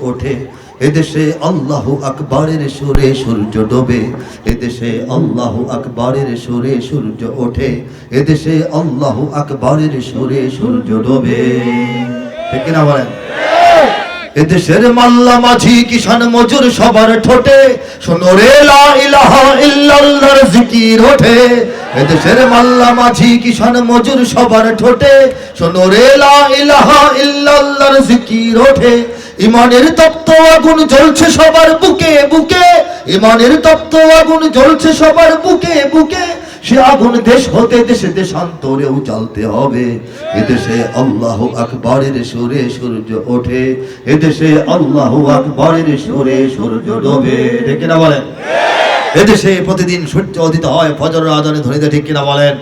ওঠে। এদেশে আল্লাহ আকবরের সুরে সূর্য ডোবে। এদেশে আল্লাহ আকবরের সুরে সূর্য ওঠে। এদেশে আল্লাহ আকবরের সুরে সূর্য ডোবে। ঠিক কিনা বলেন? এদেশের মাল্লা মাঝি কিষান মজুর সবার ঠোঁটে। শোনো রে লা ইলাহা ইল্লাল্লাহর জিকির ওঠে। এদেশের মাল্লা মাঝি কিষান মজুর সবার ঠোঁটে। শোনো রে লা ইলাহা ইল্লাল্লাহর জিকির ওঠে। ইমানের তপ্ত আগুন জ্বলছে সবার বুকে বুকে। ইমানের তপ্ত আগুন জ্বলছে সবার বুকে বুকে। সে আগুন দেশ হতে দেশে দেশান্তরেও জ্বালতে হবে। এদেশে আল্লাহ আকবরের সুরে সূর্য ওঠে। এদেশে আল্লাহ আকবরের সুরে সূর্য ডোবে। ঠিক কিনা বলেন? এদেশে প্রতিদিন সূর্য উদিত হয় ফজর আজানে ধরিতে ঠিক কিনা বলেন?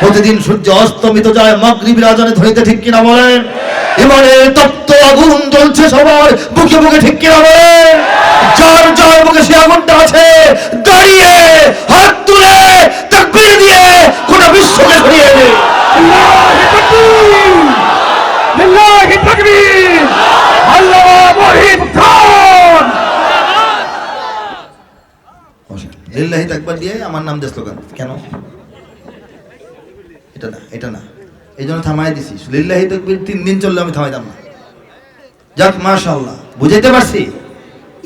প্রতিদিন সূর্য অস্তমিত যায় মাগরিবের আজানে ধরিতে ঠিক কিনা বলেন? ইমানের তপ্ত আগুন জ্বলছে সবার। বুকে বুকে ঠিক কি যার যার বুকে সে আগুনটা আছে দাঁড়িয়ে হাত তুলে তাকবীর দিয়ে বিশ্বকে লিল্লাহি তাকবার দিয়ে আমার নাম দেশ কেন? এটা না এটা না। এই জন্য থামাই দিছি লিল্লাহি তকবির তিন দিন চললে আমি থামাইতাম না। যাক, মাশাআল্লাহ, বুঝাইতে পারছি?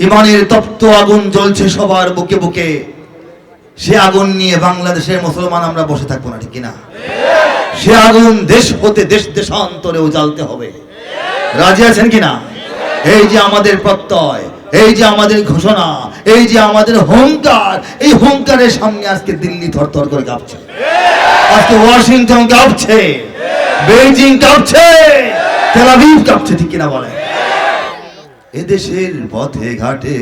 ইমানের তপ্ত আগুন জ্বলছে সবার বুকে বুকে। সে আগুন নিয়ে বাংলাদেশের মুসলমান আমরা বসে থাকব না, ঠিক কিনা? সে আগুন দেশ হতে দেশ দেশান্তরেও জ্বালতে হবে। রাজি আছেন কিনা? এই যে আমাদের প্রত্যয়, এই যে আমাদের ঘোষণা, এই যে আমাদের হুঙ্কার, এই হুঙ্কারের সামনে আজকে দিল্লি থরথর করে কাঁপছে। আজকে ওয়াশিংটন কাঁপছে, বেইজিং কাঁপছে তেলাভিভ কাঁপছে, ঠিক কিনা বলে এদেশের পথে ঘাটে,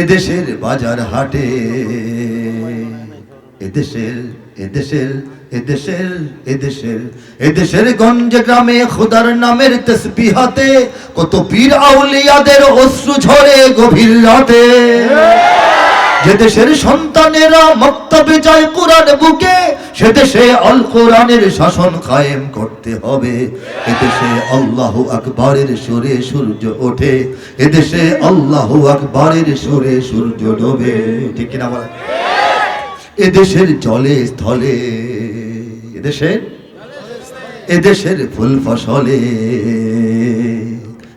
এদেশের বাজার হাটে, এদেশের এদেশের এদেশের এদেশের এদেশের গঞ্জ গ্রামে খোদার নামের তসবিহাতে কত পীর আউলিয়াদের অশ্রু ঝরে গভীর রাতে। যে দেশের সন্তানেরা মক্তবে যায় কোরআন বুকে, সে দেশে আল কোরআনের শাসন কায়েম করতে হবে। এদেশে আল্লাহ আকবরের সুরে সূর্য ওঠে এদেশে আল্লাহ আকবরের সুরে সূর্য ডোবে। ঠিক কিনা বলে এদেশের জলে স্থলে এদেশের এদেশের ফুল ফসলে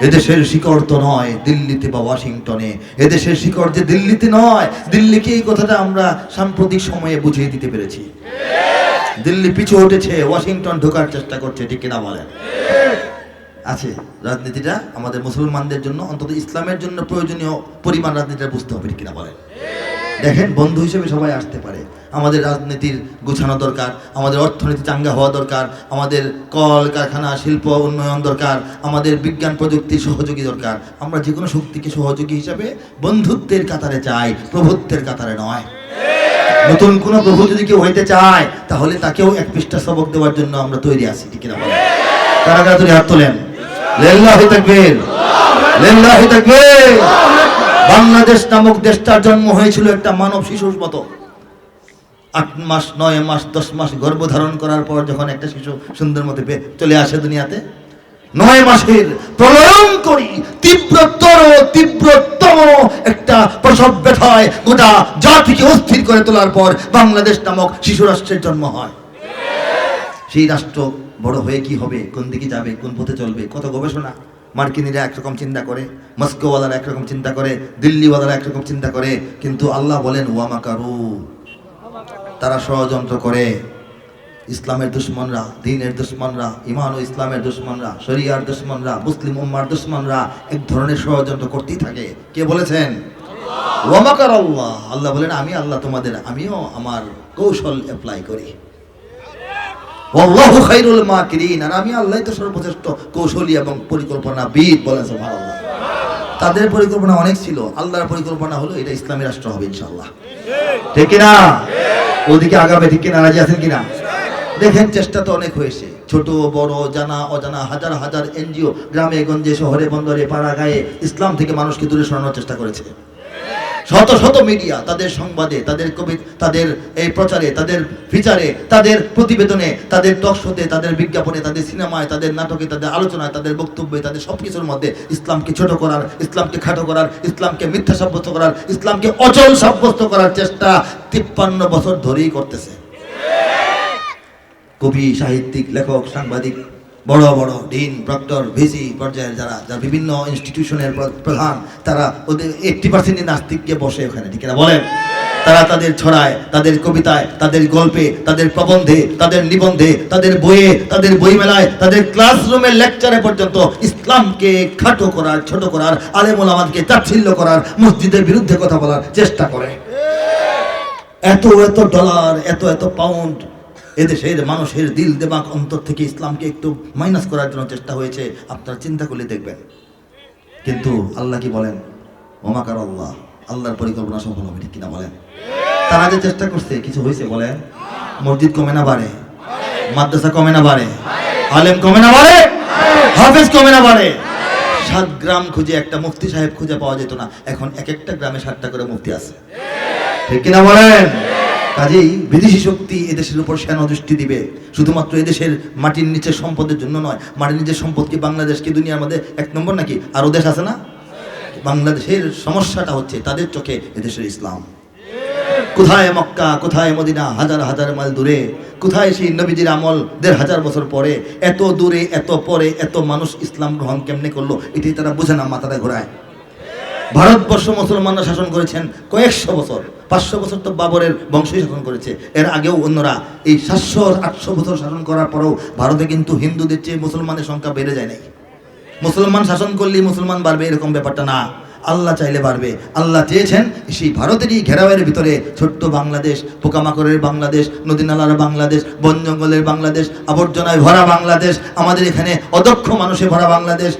এদেশের শিকড় তো নয় দিল্লিতে বা ওয়াশিংটনে। এদেশের শিকড় যে দিল্লিতে নয় দিল্লিকে এই কথাটা আমরা সাম্প্রতিক সময়ে বুঝিয়ে দিতে পেরেছি? দিল্লি পিছু উঠেছে ওয়াশিংটন ঢোকার চেষ্টা করছে, ঠিক কিনা বলেন? আছে রাজনীতিটা আমাদের মুসলমানদের জন্য, অন্তত ইসলামের জন্য প্রয়োজনীয় পরিমাণ রাজনীতিটা বুঝতে হবে কিনা বলেন? দেখেন, বন্ধু হিসেবে সবাই আসতে পারে। আমাদের রাজনীতির গুছানো দরকার, আমাদের অর্থনীতি চাঙ্গা হওয়া দরকার, আমাদের কল কারখানা শিল্প উন্নয়ন দরকার, আমাদের বিজ্ঞান, প্রযুক্তি সহযোগী দরকার। আমরা যে কোনো শক্তিকে সহযোগী হিসাবে বন্ধুত্বের কাতারে চাই, প্রভুত্বের কাতারে নয়। নতুন কোনো প্রভু যদি কেউ হইতে চায়, তাহলে তাকেও এক পৃষ্ঠা সবক দেওয়ার জন্য আমরা তৈরি আছি, ঠিক বলেন? তারা কাতুরি হাত তোলেন? বাংলাদেশ নামক দেশটার জন্ম হয়েছিল একটা মানব শিশুর মতো। আট মাস, নয় মাস, দশ মাস গর্ভধারণ করার পর যখন একটা শিশু সুন্দর মতো চলে আসে দুনিয়াতে, নয় মাসের প্রলয়ঙ্করী তীব্রতর, তীব্রতম একটা প্রসব ব্যথায় গোটা জাতিকে অস্থির করে তোলার পর বাংলাদেশ নামক শিশু রাষ্ট্রের জন্ম হয়। সেই রাষ্ট্র বড় হয়ে কি হবে, কোন দিকে যাবে, কোন পথে চলবে, কত গবেষণা। মার্কিনীরা একরকম চিন্তা করে, মস্কোওয়ালারা একরকম চিন্তা করে, দিল্লিওয়ালারা একরকম চিন্তা করে, কিন্তু আল্লাহ বলেন, ওয়ামাকারু। তারা ষড়যন্ত্র করে। ইসলামের দুশ্মনরা, দিনের দুশ্মনরা ইমান ও ইসলামের দুশ্মনরা, শরিয়ার দুশ্মনরা, মুসলিম উম্মার দুশ্মনরা এক ধরনের ষড়যন্ত্র করতেই থাকে। কে বলেছেন? আল্লাহ আল্লাহ বলেন, আমি আল্লাহ তোমাদের, আমিও আমার কৌশল অ্যাপ্লাই করি। আল্লাহু খাইরুল মাকিরিন। আর আমি আল্লাহ তো সর্বশ্রেষ্ঠ কৌশলী এবং পরিকল্পনাবিদ বলেন সুবহানাল্লাহ। তাদের পরিকল্পনা অনেক ছিল। আল্লাহর পরিকল্পনা হলো এটা ইসলামী রাষ্ট্র হবে ইনশাআল্লাহ। ঠিক কিনা? ওদিকে আগাবে ঠিক কিনা রাজি আছেন কিনা? দেখেন, চেষ্টা তো অনেক হয়েছে। ছোট, বড়, জানা, অজানা, হাজার হাজার এনজিও গ্রামে, গঞ্জে, শহরে, বন্দরে পাড়া গায়ে ইসলাম থেকে মানুষকে দূরে সরানোর চেষ্টা করেছে। শত শত মিডিয়া তাদের সংবাদে, তাদের কবি, তাদের এই প্রচারে, তাদের ফিচারে তাদের প্রতিবেদনে, তাদের টক তাদের বিজ্ঞাপনে, তাদের সিনেমায়, তাদের নাটকে, তাদের আলোচনায়, তাদের বক্তব্যে, তাদের সব কিছুর মধ্যে ইসলামকে ছোট করার, ইসলামকে খাটো করার, ইসলামকে মিথ্যা সাব্যস্ত করার, ইসলামকে অচল সাব্যস্ত করার চেষ্টা তিপ্পান্ন বছর ধরেই করতেছে। কবি, সাহিত্যিক, লেখক, সাংবাদিক বড় বড় ডিন, প্রক্টর, ভিসি পর্যায়ের যারা যারা বিভিন্ন ইনস্টিটিউশনের প্রধান, তারা ওদের এইটটি পার্সেন্টই নাস্তিক গিয়ে বসে ওখানে, ঠিক না বলেন? তারা তাদের ছড়ায়, তাদের কবিতায়, তাদের গল্পে, তাদের প্রবন্ধে, তাদের নিবন্ধে, তাদের বইয়ে, তাদের বইমেলায়, তাদের ক্লাসরুমের লেকচারে পর্যন্ত ইসলামকে খাটো করার, ছোট করার আলেমুল আমাদেরকে তাচ্ছিল্য করার, মসজিদের বিরুদ্ধে কথা বলার চেষ্টা করে। এত এত ডলার এত এত পাউন্ড এদেশের মানুষের দিল দেমাক অন্তর থেকে ইসলামকে একটু মাইনাস করার জন্য চেষ্টা হয়েছে। আপনারা চিন্তা করলে দেখবেন। কিন্তু আল্লাহ কি বলেন? ওমাকার আল্লাহ? আল্লাহর পরিকল্পনা সফল হবে, ঠিক কিনা বলেন? তারা যে চেষ্টা করছে, কিছু হয়েছে বলেন? মসজিদ কমে না বাড়ে। মাদ্রাসা কমে না বাড়ে। আলেম কমে না বাড়ে। হাফেজ কমে না বাড়ে। সাত গ্রাম খুঁজে একটা মুফতি সাহেব খুঁজে পাওয়া যেত না। এখন এক একটা গ্রামে সাতটা করে মুফতি আছে। ঠিক কিনা বলেন? কাজেই বিদেশি শক্তি এদেশের উপর সেন দৃষ্টি দিবে। শুধুমাত্র এদেশের মাটির নিচের সম্পদের জন্য নয়, মাটির নিচের সম্পদ কি বাংলাদেশ কি দুনিয়ার মধ্যে এক নম্বর নাকি? আরও দেশ আছে না? বাংলাদেশের সমস্যাটা হচ্ছে তাদের চোখে এদেশের ইসলাম। কোথায় মক্কা, কোথায় মদিনা, হাজার হাজার মাইল দূরে? কোথায় সেই নবীজির আমল দেড় হাজার বছর পরে? এত দূরে, এত পরে, এত মানুষ ইসলাম গ্রহণ কেমনে করল? এটাই তারা বোঝে না মাথাটা ঘোরায়। ভারতবর্ষ মুসলমানরা শাসন করেছেন কয়েকশো বছর। পাঁচশো বছর তো বাবরের বংশই শাসন করেছে। এর আগেও অন্যরা এই সাতশো, আটশো বছর শাসন করার পরেও ভারতে কিন্তু হিন্দুদের চেয়ে মুসলমানের সংখ্যা বেড়ে যায় নাই। মুসলমান শাসন করলেই মুসলমান বাড়বে, এরকম ব্যাপারটা না। আল্লাহ চাইলে বাড়বে। আল্লাহ চেয়েছেন সেই ভারতেরই ঘেরাওয়ের ভিতরে ছোট্ট বাংলাদেশ, পোকামাকড়ের বাংলাদেশ নদী নালার বাংলাদেশ, বন জঙ্গলের বাংলাদেশ, আবর্জনায় ভরা বাংলাদেশ, আমাদের এখানে অদক্ষ মানুষে ভরা বাংলাদেশ,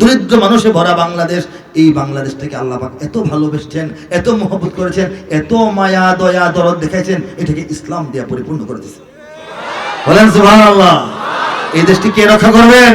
দরিদ্র মানুষে ভরা বাংলাদেশ। এই বাংলাদেশটাকে আল্লাহ পাক এত ভালোবেসেছেন, এত মহব্বত করেছেন, এত মায়া, দয়া, দরদ দেখাইছেন, এটাকে ইসলাম দিয়ে পরিপূর্ণ করে দিয়েছে। বলেন সুবহানাল্লাহ। এই দেশটি কে রক্ষা করবেন?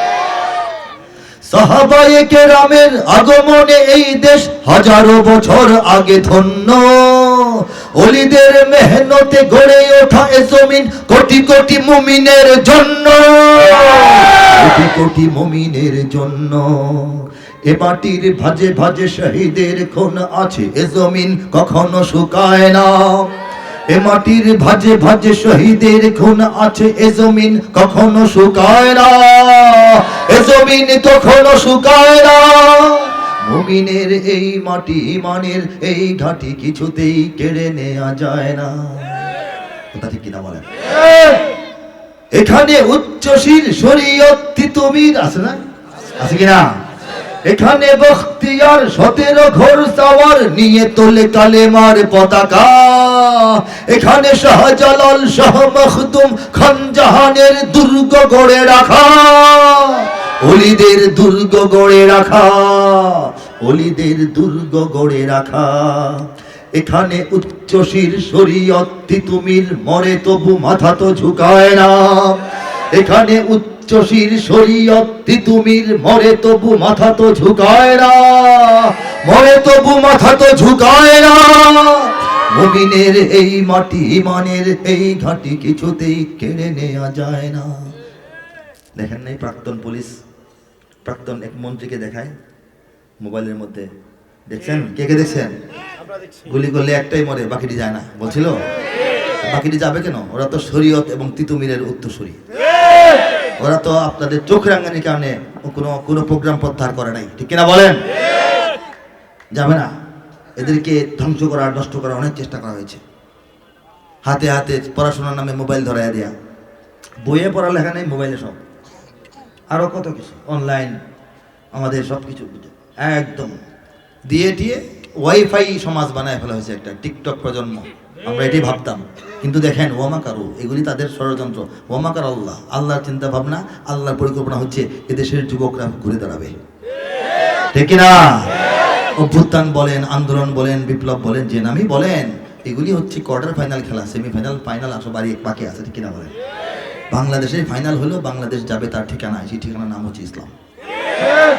সাহাবায়ে কেরামের আগমনে এই দেশ হাজারো বছর আগে ধন্য। অলিদের মেহনতে গড়ে ওঠা এ জমিন কোটি কোটি মুমিনের জন্য। কোটি কোটি মুমিনের জন্য। এ মাটির ভাজে ভাজে শহীদের খুন আছে, এ জমিন কখনো শুকায় না। এ মাটির ভাজে ভাজে শহীদের খুন আছে এ জমিন, কখনো শুকায় না এ জমিন কখনো শুকায় না মুমিনের এই মাটি ইমানের এই ঘাটি কিছুতেই কেড়ে নেওয়া যায় না। কথা ঠিক কিনা বলেন? এখানে উচ্চশীল শরীয়ত তুমির আছে না? আছে কিনা? এখানে বখতিয়ার সতেরো ঘোর সাওয়ার নিয়ে তোলে কালেমার পতাকা। এখানে শাহজালাল শাহ মখদুম খান জাহানের দুর্গ গড়ে রাখা। অলিদের দুর্গ গড়ে রাখা। অলিদের দুর্গ গড়ে রাখা। এখানে উচ্চশীর শরীয়ত তিতুমির মরে তবু মাথা তো ঝুকায় না। এখানে উচ্চ শির শরীয়ত, তিতুমির, মরে তবু মাথা তো ঝুকায় না। মরে তবু মাথা তো ঝুকায় না। মুমিনের এই মাটি, ইমানের এই ঘাটি কিছুতেই কেড়ে নেওয়া যায় না। দেখেন নাই প্রাক্তন পুলিশ, প্রাক্তন এক মন্ত্রীকে দেখায় মোবাইলের মধ্যে। দেখছেন? কে কে দেখছেন? গুলি করলে একটাই মরে, বাকিটি যায় না। বলছিল? বাকিটি যাবে কেন? ওরা তো শরীয়ত এবং তিতুমিরের উত্তরসূরি। ওরা তো আপনাদের চোখ রাঙানির কারণে কোনো কোনো প্রোগ্রাম প্রত্যাহার করে নাই। ঠিক কিনা বলেন? যাবে না। এদেরকে ধ্বংস করার নষ্ট করার অনেক চেষ্টা করা হয়েছে। হাতে হাতে পড়াশোনার নামে মোবাইল ধরাইয়া দেয়া। বইয়ে পড়ালেখা নেই, মোবাইলে সব। আরও কত কিছু। অনলাইন আমাদের সব কিছু একদম। দিয়ে টিয়ে ওয়াইফাই সমাজ বানায় ফেলা হয়েছে একটা টিকটক প্রজন্ম। আমরা এটাই ভাবতাম। কিন্তু দেখেন, ওয়ামা কারু, এগুলি তাদের ষড়যন্ত্র। ওয়ামা কার আল্লাহ, আল্লাহর চিন্তা ভাবনা আল্লাহর পরিকল্পনা হচ্ছে এদেশের যুবকরা ঘুরে দাঁড়াবে। ঠিক না অভ্যুত্থান বলেন, আন্দোলন বলেন, বিপ্লব বলেন, যে নামই বলেন, এগুলি হচ্ছে কোয়ার্টার ফাইনাল খেলা সেমিফাইনাল ফাইনাল আসো বাড়ি বাকি আছে, ঠিক কিনা বলেন? বাংলাদেশের ফাইনাল হলো, বাংলাদেশ যাবে তার ঠিকানা সেই ঠিকানার নাম হচ্ছে ইসলাম।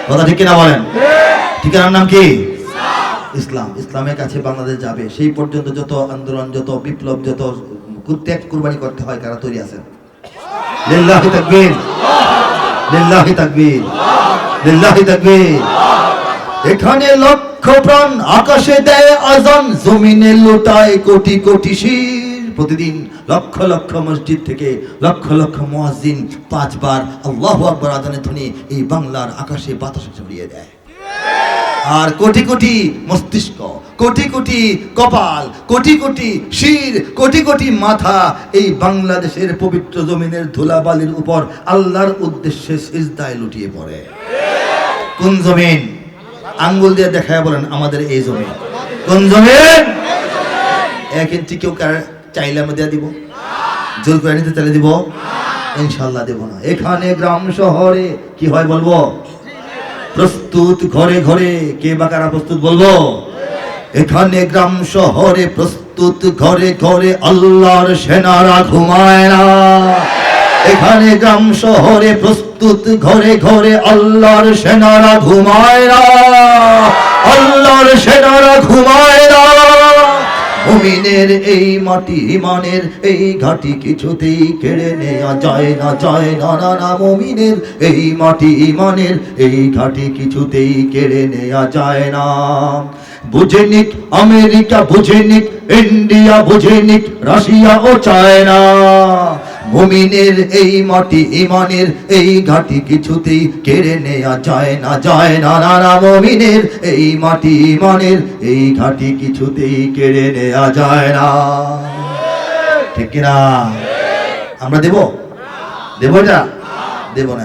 কথা ঠিক কিনা বলেন? ঠিকানার নাম কি? ইসলাম, ইসলামের কাছে বাংলাদেশ যাবে, সেই পর্যন্ত যত আন্দোলন, যত বিপ্লব, যত ত্যাগ কুরবানি করতে হয়, কারা তৈরি আছেন? এখানে লক্ষ প্রাণ আকাশে দেয় আজান, জমিনে লুটায় কোটি কোটি শির। প্রতিদিন লক্ষ লক্ষ মসজিদ থেকে লক্ষ লক্ষ মুয়াজ্জিন পাঁচবার আল্লাহু আকবার আজানের ধ্বনি এই বাংলার আকাশে বাতাসে ছড়িয়ে দেয়। আর কোটি কোটি মস্তিষ্ক, কোটি কোটি কপাল, কোটি কোটি শির, কোটি কোটি মাথা এই বাংলাদেশের পবিত্র জমিনের ধুলাবালির উপর আল্লাহর উদ্দেশ্যে সিজদায় লুটিয়ে পড়ে। কোন জমিন? আঙ্গুল দিয়ে দেখায় বলেন, আমাদের এই জমিন। কোন জমিন? এক ইঞ্চি কেউ কার চাইলে আমরা দিয়ে দিব? জোর করে নিতে চাইলে দিব? ইনশাল্লাহ দেব না। এখানে গ্রাম শহরে কি হয় বলব? প্রস্তুত ঘরে ঘরে কে বা কারা প্রস্তুত বলব? এখানে গ্রাম শহরে প্রস্তুত ঘরে ঘরে আল্লাহর সেনারা ঘুমায় না। এখানে গ্রাম শহরে প্রস্তুত ঘরে ঘরে আল্লাহর সেনারা ঘুমায় না। আল্লাহর সেনারা ঘুমায় না। মুমিনের এই মাটি ইমানের এই ঘাটি কিছুতেই কেড়ে নেওয়া যায় না যায় না না না মুমিনের এই মাটি ইমানের এই ঘাটি কিছুতেই কেড়ে নেওয়া যায় না। বুঝে নিক আমেরিকা বুঝে নিক ইন্ডিয়া বুঝে নিক রাশিয়া ও চায়না। মুমিনের এই মাটি, ইমানের এই ঘাটি কিছুতেই কেড়ে নেওয়া যায় না যায় না। না না মুমিনের এই মাটি, ইমানের এই ঘাটি কিছুতেই কেড়ে নেয়া যায় না। ঠিক কিনা? আমরা দেব? দেব এটা? দেব না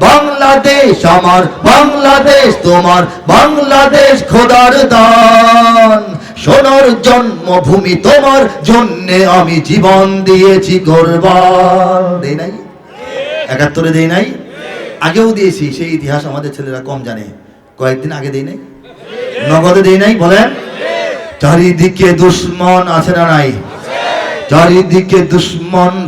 বাংলাদেশ আমার, বাংলাদেশ তোমার, বাংলাদেশ খোদার দান। সোনার জন্মভূমি তোমার জন্যে আমি জীবন দিয়েছি কোরবান। দেই নাই? একাত্তরে দেই নাই? আগেও দিয়েছি, সেই ইতিহাস আমাদের ছেলেরা কম জানে। কয়েকদিন আগে দেই নাই? নগদে দেই নাই, বলেন? চারিদিকে দুশ্মন আছে না নাই? চারিদিকে দুশ্মন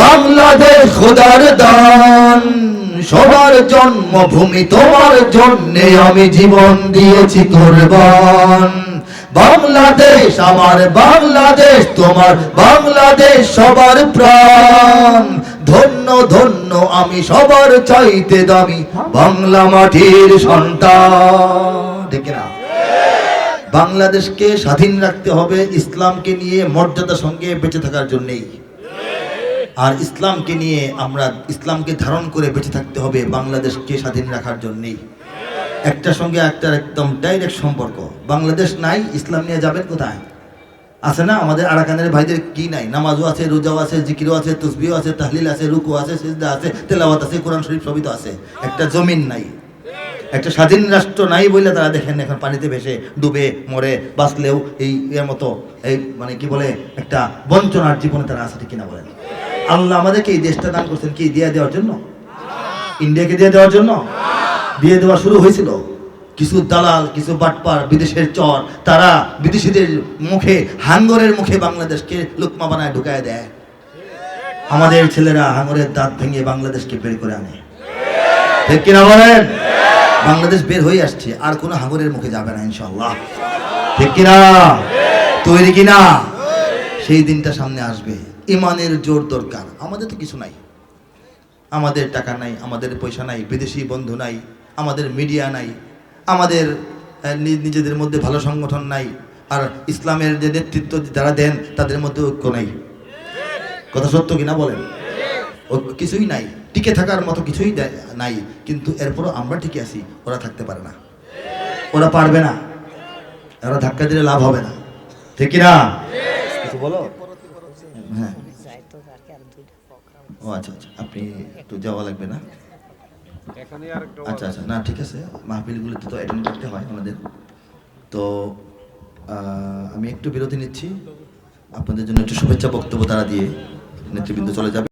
বাংলাদেশ খোদার দান। সবার জন্মভূমি তোমার জন্যে আমি জীবন দিয়েছি কোরবান। বাংলাদেশ আমার, বাংলাদেশ তোমার, বাংলাদেশ সবার প্রাণ। ধন্য ধন্য আমি সবার চাইতে দামি বাংলা মাটির সন্তান। বাংলাদেশকে স্বাধীন রাখতে হবে ইসলামকে নিয়ে মর্যাদার সঙ্গে বেঁচে থাকার জন্যেই। আর ইসলামকে নিয়ে আমরা ইসলামকে ধারণ করে বেঁচে থাকতে হবে বাংলাদেশকে স্বাধীন রাখার জন্যেই। একটার সঙ্গে একটার একদম ডাইরেক্ট সম্পর্ক। বাংলাদেশ নাই, ইসলাম নিয়ে যাবেন কোথায়? আছে না? আমাদের আরাকানের ভাইদের কি নাই? নামাজও আছে, রোজাও আছে, জিকিরও আছে তসবিও আছে, তাহলিল আছে, রুকু আছে, সিজদা আছে, তেলাওয়াত আছে, কোরআন শরীফ সবই তো আছে। একটা জমিন নাই। একটা স্বাধীন রাষ্ট্র নাই বলে তারা দেখেন এখন পানিতে ভেসে ডুবে, মরে, বাঁচলেও এই এর মতো, এই মানে কি বলে, একটা বঞ্চনার জীবনে তারা আছে কিনা বলেন। আল্লাহ আমাদেরকে এই দেশটা দান করছেন কি? দিয়ে দেওয়ার জন্য? ইন্ডিয়াকে দিয়ে দেওয়ার জন্য? দিয়ে দেওয়া শুরু হয়েছিল। কিছু দালাল, কিছু বাটপার, বিদেশের চর, তারা বিদেশিদের মুখে, হাঙ্গরের মুখে বাংলাদেশকে লুকমা বানায় ঢুকায় দেয়। আমাদের ছেলেরা হাঙ্গরের দাঁত ভেঙে বাংলাদেশকে বের করে আনে। ঠিক কিনা বলেন? বাংলাদেশ বের হয়ে আসছে, আর কোনো হাঙ্গরের মুখে যাবে না ইনশাল্লাহ ঠিক কিনা? তৈরি কিনা? সেই দিনটা সামনে আসবে। ইমানের জোর দরকার। আমাদের তো কিছু নাই। আমাদের টাকা নাই, আমাদের পয়সা নাই, বিদেশি বন্ধু নাই, আমাদের মিডিয়া নাই, আমাদের নিজেদের মধ্যে ভালো সংগঠন নাই, আর ইসলামের যে নেতৃত্ব যারা দেন, তাদের মধ্যে ঐক্য নাই। কথা সত্য কিনা বলেন? কিছুই নাই। টিকে থাকার মতো কিছুই নাই। কিন্তু এরপরও আমরা টিকে আছি, ওরা থাকতে পারে না। ওরা পারবে না। ওরা ধাক্কা দিলে লাভ হবে না। ঠিক কিনা? কিছু বলো? হ্যাঁ। ও আচ্ছা আচ্ছা। আপনি একটু যাওয়া লাগবে না? আচ্ছা আচ্ছা। না, ঠিক আছে। মাহফিলগুলোতে তো অ্যাটেন্ড করতে হয় আমাদের। তো আমি একটু বিরতি নিচ্ছি। আপনাদের জন্য একটু শুভেচ্ছা বক্তব্য তারা দিয়ে নেতৃবৃন্দ চলে যাবে।